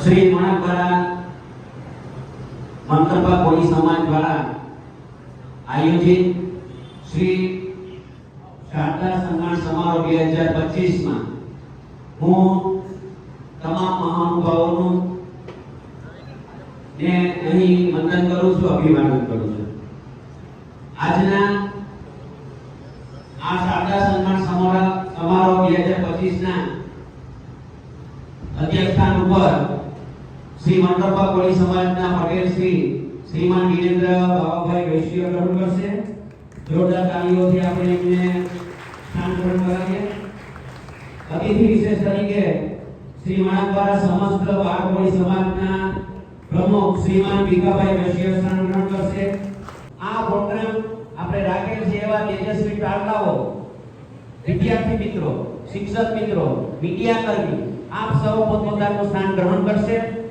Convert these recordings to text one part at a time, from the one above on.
શ્રી મણકવાડા મંતરબા કોળી સમાજ દ્વારા આયોજિત શ્રી શારદા સન્માન સમારોહ બે હજાર પચીસમાં હું તમામ મહાનુભાવોનું ને અહીં વંદન કરું છું, અભિવાદન કરું છું. આજના આ શારદા સન્માન સમારોહ સમારોહ બે હજાર પચીસના અધ્યક્ષસ્થાન ઉપર શ્રી મંડપા કોળી સમાજના પટેલ શ્રી શ્રીમાન વિરેન્દ્ર બાબાભાઈ વૈશ્ય ગ્રહણ કરશે. જોરદાર તાળીઓથી આપણે એમને સ્થાન ગ્રહણ કરાવીએ. અતિથિ વિશેષ તરીકે શ્રી મણાકવાડા સમસ્ત બાર કોળી સમાજના પ્રમુખ શ્રીમાન ભીખાભાઈ વૈશ્ય સ્થાન ગ્રહણ કરશે. આ પ્રોગ્રામ આપણે રાખેલ છે એવા તેજસ્વી તારલાઓ વિદ્યાર્થી મિત્રો, શિક્ષક મિત્રો, મીડિયા કર્મી, આપ સૌ પોતપોતાનું સ્થાન ગ્રહણ કરશે.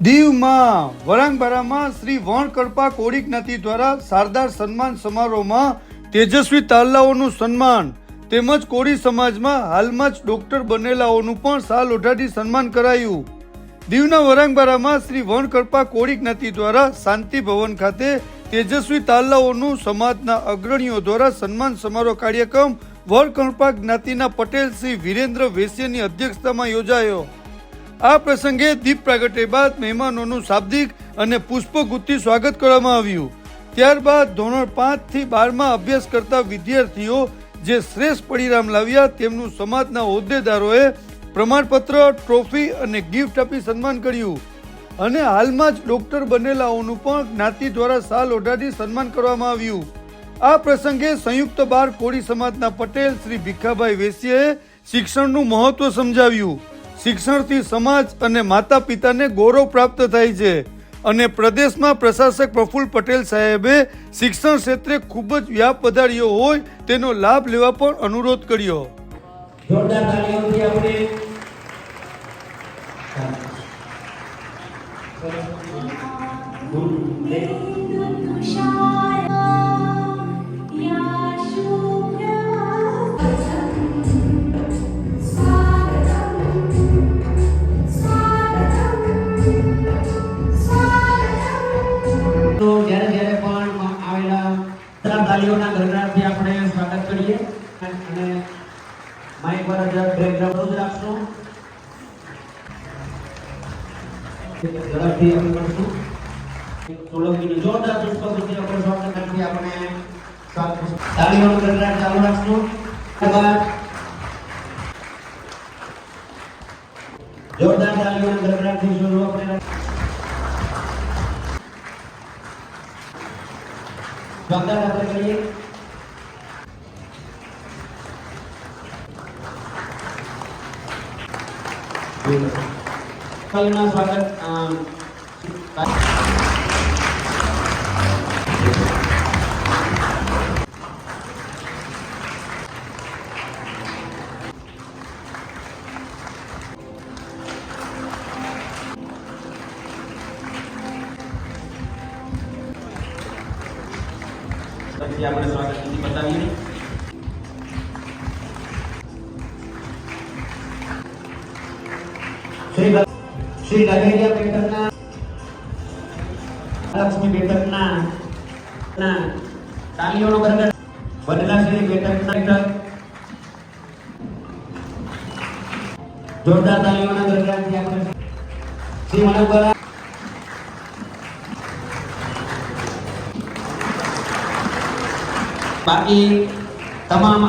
દીવમાં વરાંગબારામાં શ્રી વણકરપા કોડિક જ્ઞાતિ દ્વારા શારદાર સન્માન સમારોહમાં તેજસ્વી તાલાઓનું સન્માન તેમજ કોળી સમાજમાં હાલમાં જ ડોક્ટર બનેલાઓનું પણ સાલ ઓઢાડી સન્માન કરાયું. દીવના વરાંગબારામાં શ્રી વણકરપા કોળી જ્ઞાતિ દ્વારા શાંતિ ભવન ખાતે તેજસ્વી તાલાઓનું સમાજના અગ્રણીઓ દ્વારા સન્માન સમારોહ કાર્યક્રમ વણકરપા જ્ઞાતિના પટેલ શ્રી વિરેન્દ્ર વેશ્યની અધ્યક્ષતામાં યોજાયો. આ પ્રસંગે દીપ પ્રાગટ્ય બાદ મહેમાનોનું શાબ્દિક અને પુષ્પગુત્તી સ્વાગત કરવામાં આવ્યું. ત્યારબાદ ધોરણ પાંચથી બારમાં અભ્યાસ કરતા વિદ્યાર્થીઓ જે શ્રેષ્ઠ પરિણામ લાવ્યા તેમનું સમાજના હોદ્દેદારોએ પ્રમાણપત્ર, ટ્રોફી અને ગિફ્ટ આપી સન્માન કર્યું. અને હાલમાં જ ડોક્ટર બનેલાઓનું પણ જ્ઞાતિ દ્વારા સાલ ઓઢાડી સન્માન કરવામાં આવ્યું. આ પ્રસંગે સંયુક્ત બાર કોળી સમાજના પટેલ શ્રી ભીખાભાઈ વેસીએ શિક્ષણનું મહત્વ સમજાવ્યું. શિક્ષણથી સમાજ અને માતા પિતાને ગૌરવ પ્રાપ્ત થાય છે. અને પ્રદેશમાં પ્રશાસક પ્રફુલ્લ પટેલ સાહેબે શિક્ષણ ક્ષેત્રે ખૂબ જ વ્યાપ વધાર્યો હોય તેનો લાભ લેવા પણ અનુરોધ કર્યો. તાળીઓના ગણનાથી આપણે સ્વાગત કરીએ. અને માઇક પર જ બેકગ્રાઉન્ડ જ રાખશો. ઝડપથી આપણે કરશું સોલંકીનું જોરદાર પુષ્પગુચ્છ આપણે સ્વાગત કરતી આપણે સ્વાગત તાળીઓનો ગણરાટ ચાલુ રાખશું. ત્યારબાદ જોરદાર તાળીઓના ગણરાટથી શરૂ આપણે સ્વાગત આપણે કરીએ કલના સ્વાગત અ, પછી આપણે સ્વાગત વિધિ બતાવીએ. શ્રી શ્રી પેટર્નના લક્ષ્મી પેટર્નના ના તાલીઓનો ગરગર વડલા શ્રી પેટર્નના જોરદાર તાલીઓના ગરગરાથી શ્રી મણકવાલા બાકી તમામ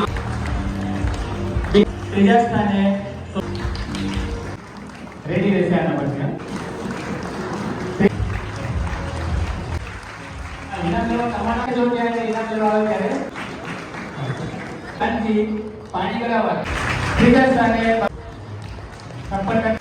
ત્રીજા સ્થાને રેડી રહેશે આના પછી ઇનામ લેવા તમારા જો ત્યારે ઇનામ લેવા આવે ત્યારે કાનજી પાણી કરાવવા ત્રીજા સ્થાને છપ્પન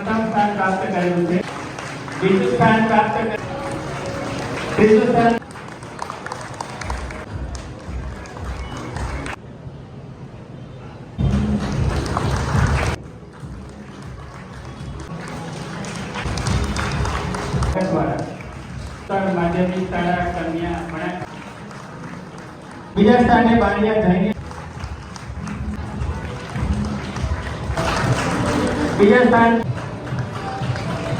પ્રથમ સ્થાન પ્રાપ્ત કરેલું છે બીજું સ્થાન પ્રાપ્ત કરેલું ત્રીજું સ્થાન દ્વારા ઉત્તર માધ્યમિક શાળા કન્યા ભણ્યા બીજા સ્થાને બારિયા જઈને બીજા સ્થાન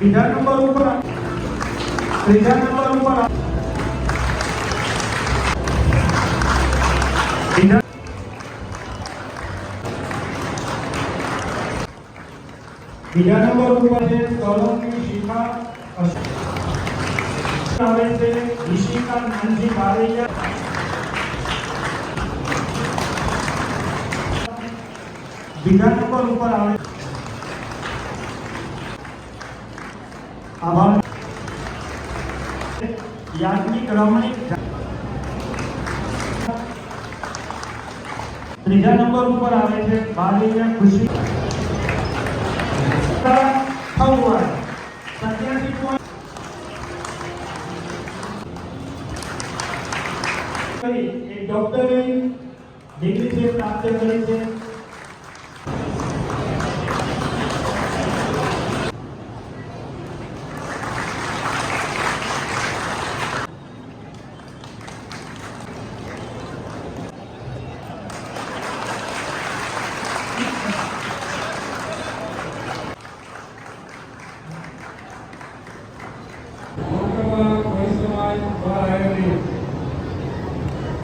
ત્રીજા નંબર ઉપર ત્રીજા નંબર ઉપર ત્રીજા બીજા નંબર ઉપર છે સોલંકી શિખા અશોક. આવે છે ઋષિકા નાનજી બારૈયા બીજા નંબર ઉપર આવે યાજ્ઞિક રમણીક ત્રીજા નંબર ઉપર આવે છે બારૈયા ખુશી. થવું સત્યાસી point કરી એક ડોક્ટરની ડિગ્રી પ્રાપ્ત કરી છે મોટામાં કોઈ સમાજ દ્વારા આયોજિત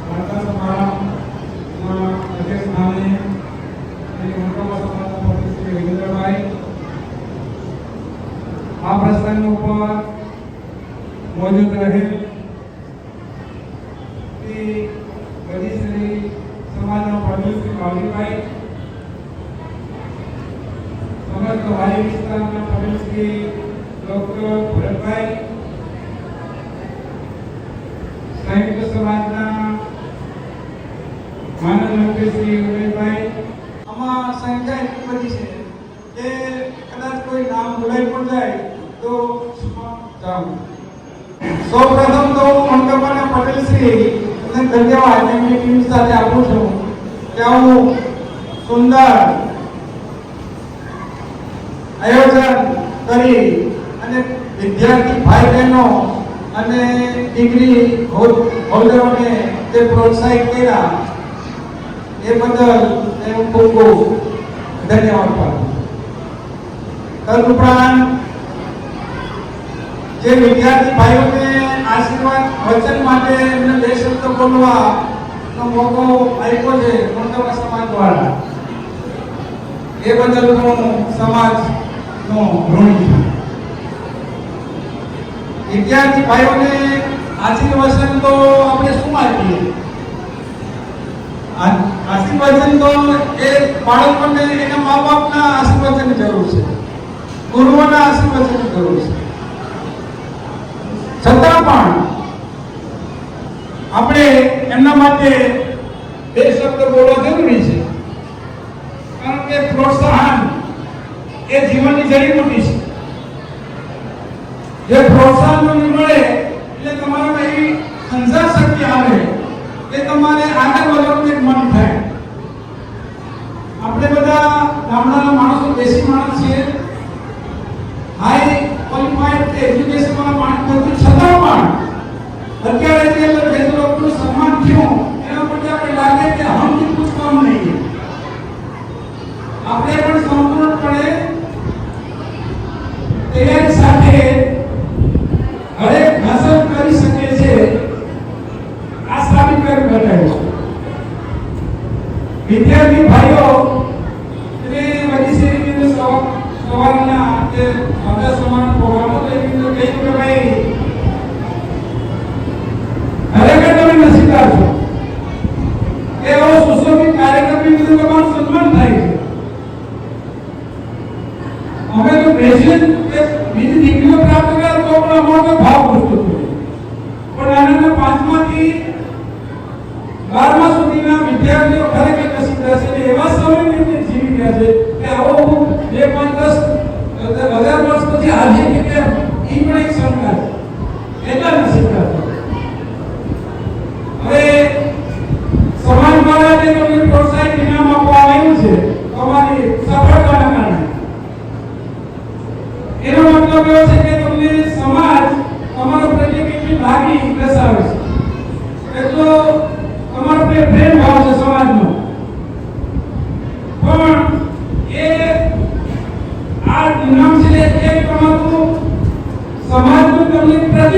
વાર્તા સમારંભમાં અધ્યક્ષ સ્થાને શ્રી મોટામાં સમાજના પ્રમુખ શ્રી વિરેન્દ્રભાઈ આ પ્રસંગ સમાજના પ્રમુખ શ્રી વિસ્તારના પ્રમુખ શ્રી ડોક્ટર ભરતભાઈ સંયુક્ત સમાજના માનવ મંત્રી શ્રી ઉમેશભાઈ આમાં સંખ્યા એટલી બધી છે. કે કદાચ કોઈ નામ ભૂલાઈ પણ જાય તો જાઉં સૌપ્રથમ તો મંગપાના પટેલ શ્રી ધન્યવાદ એમની ટીમ સાથે આપું છું. કે હું સુંદર આયોજન કરી અને વિદ્યાર્થી ભાઈ બહેનો અને ડિગ્રી હોલ્ડરોને જે પ્રોત્સાહિત કર્યા એ બદલ હું ખૂબ ખૂબ ધન્યવાદ પાઠવું. તદુપરાંત જે વિદ્યાર્થી ભાઈઓને આશીર્વાદ, વચન માટે એમને બે શબ્દ બોલવાનો મોકો આપ્યો છે મોટા સમાજ દ્વારા. એ બદલ હું સમાજનો ઋણી છું. વિદ્યાર્થી ભાઈઓને આશીર્વચન તો આપણે શું આપીએ? આશીર્વચન તો એ બાળકોને એના મા બાપના આશીર્વચનની જરૂર છે. ગુરુઓના આશીર્વચનની જરૂર છે. છતાં પણ આપણે એમના માટે બે શબ્દ બોલવા જરૂરી છે. કારણ કે પ્રોત્સાહન એ જીવનની જડીબુટી છે. જે પ્રોત્સાહન તમને મળે એટલે તમારામાં એવી સંસાર શક્તિ આવે કે તમારે આગળ વધવાનું એક મન થાય. આપણે બધા ગામડાના માણસો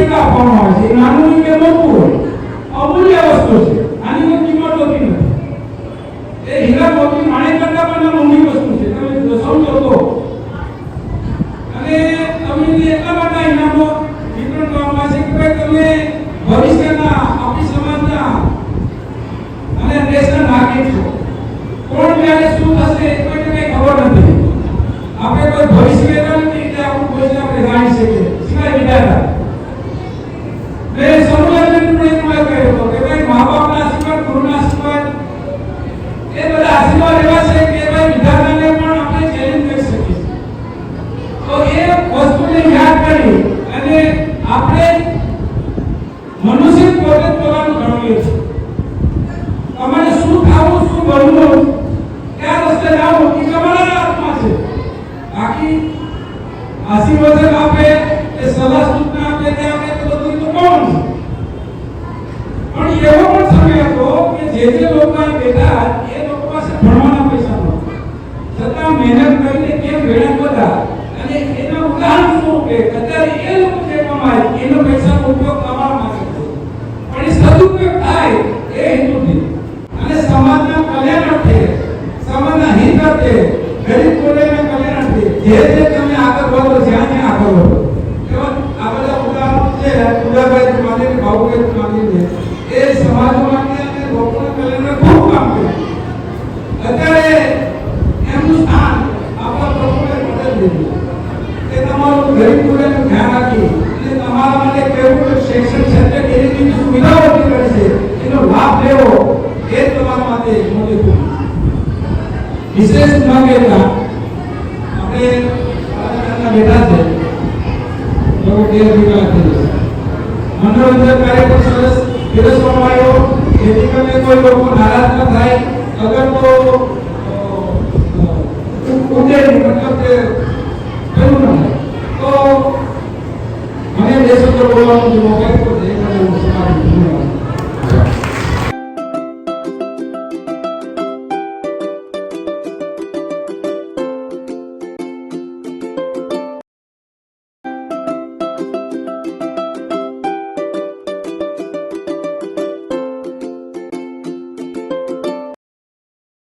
કેટલા આપવામાં આવે છે નાનું કે મોટું હોય. અમૂલ્ય વસ્તુ છે, આની કોઈ કિંમત હોતી નથી. એ હીરા મોતી માણેક કરતા પણ મૂલ્ય વસ્તુ છે. તમે સમજો તો. Recuerda